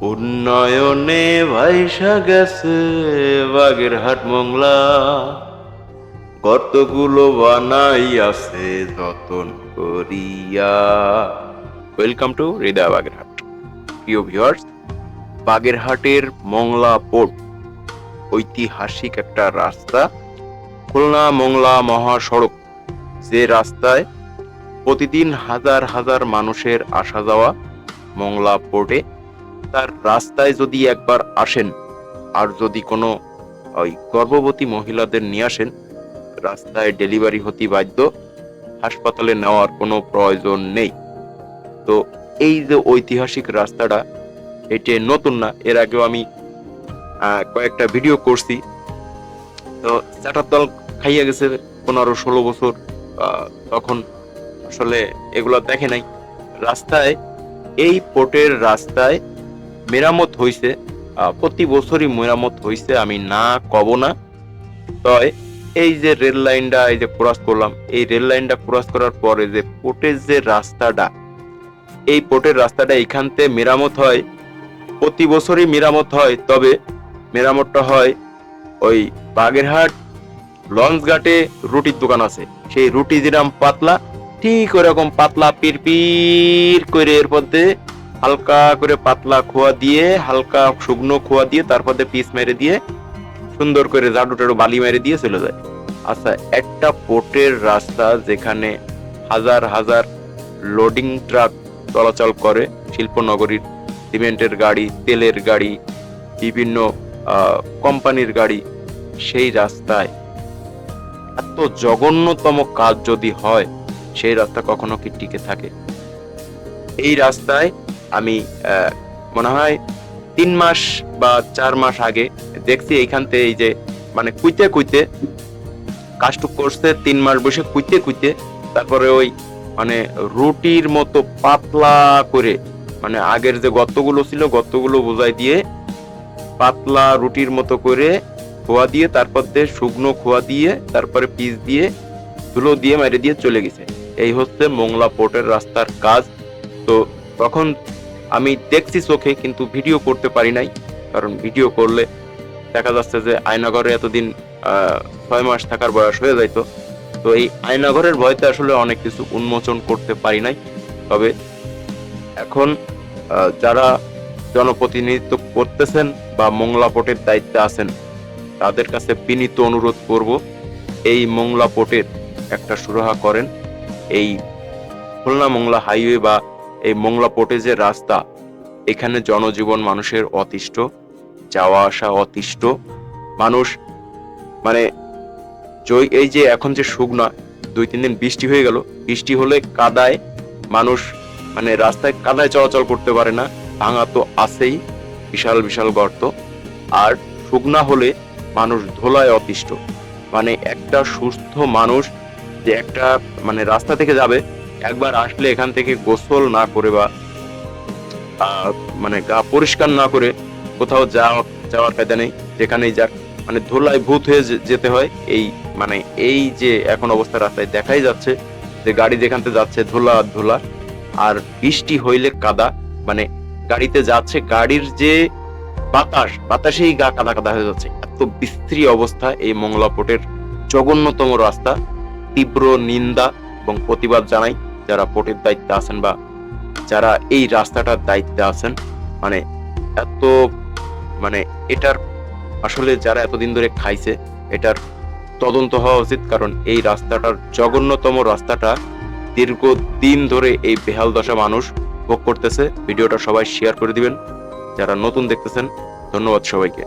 উন্নয়নে ভাইসা গেছে বাগেরহাট মংলা। কতগুলো বানাই আছে যতন করিয়া। Welcome to Hriday Bagerhat. প্রিয় ভিউয়ার্স বাগেরহাটের মংলা পোর্ট ঐতিহাসিক একটা রাস্তা, খুলনা মংলা মহাসড়ক। যে রাস্তায় প্রতিদিন হাজার হাজার মানুষের আসা যাওয়া মংলা পোর্টে তার রাস্তায় যদি একবার আসেন, আর যদি কোনো, ওই গর্ভবতী মহিলাদের নিয়ে আসেন, রাস্তায় ডেলিভারি হতে বাধ্য, হাসপাতালে নেওয়ার কোনো প্রয়োজন নেই। তো এই যে ঐতিহাসিক রাস্তাটা, এটি নতুন না, এর আগেও আমি কয়েকটা ভিডিও করছি। তো চাটার দল খাইয়া গেছে পনেরো ষোলো বছর তখন আসলে এগুলো দেখে নাই। রাস্তায়, এই পোর্টের রাস্তায় মেরামত হয়েছে প্রতি বছরই মেরামত হয়েছে আমি না কব না। তয় এই যে রেল লাইনটা, এই যে ক্রস করলাম, এই রেল লাইনটা ক্রস করার পরে যে পোর্টের যে রাস্তাটা, এই পোর্টের রাস্তাটা এখানতে মেরামত হয়, প্রতি বছরই মেরামত হয়, তবে মেরামতটা হয় ওই বাগেরহাট লঞ্চ ঘাটে রুটির দোকান আছে। সেই রুটি যেরকম পাতলা, ঠিক ওরকম পাতলা পিরপির করে এর মধ্যে হালকা করে পাতলা খোয়া দিয়ে, হালকা শুকনো খোয়া দিয়ে, তারপর পিস মেরে দিয়ে, সুন্দর করে জাডু টাডু বালি মেরে দিয়ে চলে যায়। আচ্ছা একটা পোর্টের রাস্তা যেখানে হাজার হাজার লোডিং ট্রাক চলাচল করে, শিল্পনগরীর সিমেন্টের গাড়ি, তেলের গাড়ি, বিভিন্ন কোম্পানির গাড়ি, সেই রাস্তায় এত জঘন্যতম কাজ যদি হয়, সেই রাস্তা কখনো কি টিকে থাকে? এই রাস্তায় আমি মনে হয় তিন মাস বা চার মাস আগে দেখছি এইখানতে এই যে মানে কুইতে কুইতে কাজটুক করছে, তিন মাস বসে কুইতে কুইতে, তারপরে ওই মানে রুটির মতো পাতলা করে মানে আগের যে গর্তগুলো ছিল, গর্তগুলো বোঝাই দিয়ে পাতলা রুটির মতো করে খোয়া দিয়ে, তারপর দিয়ে শুকনো খোয়া দিয়ে, তারপরে পিস দিয়ে, ধুলো দিয়ে মেরে দিয়ে চলে গেছে। এই হচ্ছে মোংলা পোর্টের রাস্তার কাজ। তো তখন আমি দেখছি চোখে, কিন্তু ভিডিও করতে পারি নাই। কারণ ভিডিও করলে দেখা যাচ্ছে যে আয়নাঘরে এতদিন ছয় মাস থাকার বয়স হয়ে যাইতো। তো এই আয়নাঘরের ভয়তে আসলে অনেক কিছু উন্মোচন করতে পারি নাই। তবে এখন যারা জনপ্রতিনিধিত্ব করতেছেন বা মোংলা পোর্টের দায়িত্বে আছেন, তাদের কাছে বিনীত অনুরোধ করব, এই মোংলা পোর্টের একটা সুরাহা করেন। এই খুলনা মোংলা হাইওয়ে বা এই মোংলা পোর্টে যে রাস্তা, এখানে জনজীবন মানুষের অতিষ্ঠ, যাওয়া আসা অতিষ্ঠ। মানুষ মানে জয়, এই যে এখন যে শুকনা, দুই, তিন দিন বৃষ্টি হয়ে গেল, বৃষ্টি হলে কাদায় মানুষ মানে রাস্তায় কাদায় চলাচল করতে পারে না, ভাঙা তো আছেই, বিশাল বিশাল গর্ত। আর শুকনা হলে মানুষ ধোলায় অতিষ্ঠ। মানে একটা সুস্থ মানুষ যে একটা মানে রাস্তা থেকে যাবে একবার আসলে এখান থেকে গোসল না করে বা মানে গা পরিষ্কার না করে কোথাও যাওয়া, যাওয়ার কায়দা নেই। যেখানেই যাক মানে ধুলায় ভূত হয়ে যেতে হয়। এই মানে এই যে এখন অবস্থা রাস্তায় দেখাই যাচ্ছে যে গাড়ি যেখান থেকে যাচ্ছে ধুলা ধুলা, আর বৃষ্টি হইলে কাদা মানে গাড়িতে যাচ্ছে গাড়ির যে বাতাস, বাতাসেই গা কাদা কাদা হয়ে যাচ্ছে। এত বিশ্রী অবস্থা এই মংলা পোর্টের জঘন্যতম রাস্তা। তীব্র নিন্দা এবং প্রতিবাদ জানাই। যারা পোর্টের দায়িত্বে আছেন বা যারা এই রাস্তাটার দায়িত্বে আছেন মানে এত মানে এটার আসলে যারা এতদিন ধরে খাইছে, এটার তদন্ত হওয়া উচিত। কারণ এই রাস্তাটার জঘন্যতম রাস্তাটা দীর্ঘদিন ধরে এই বেহাল দশা মানুষ ভোগ করতেছে। ভিডিওটা সবাই শেয়ার করে দিবেন। যারা নতুন দেখতেছেন, ধন্যবাদ সবাইকে।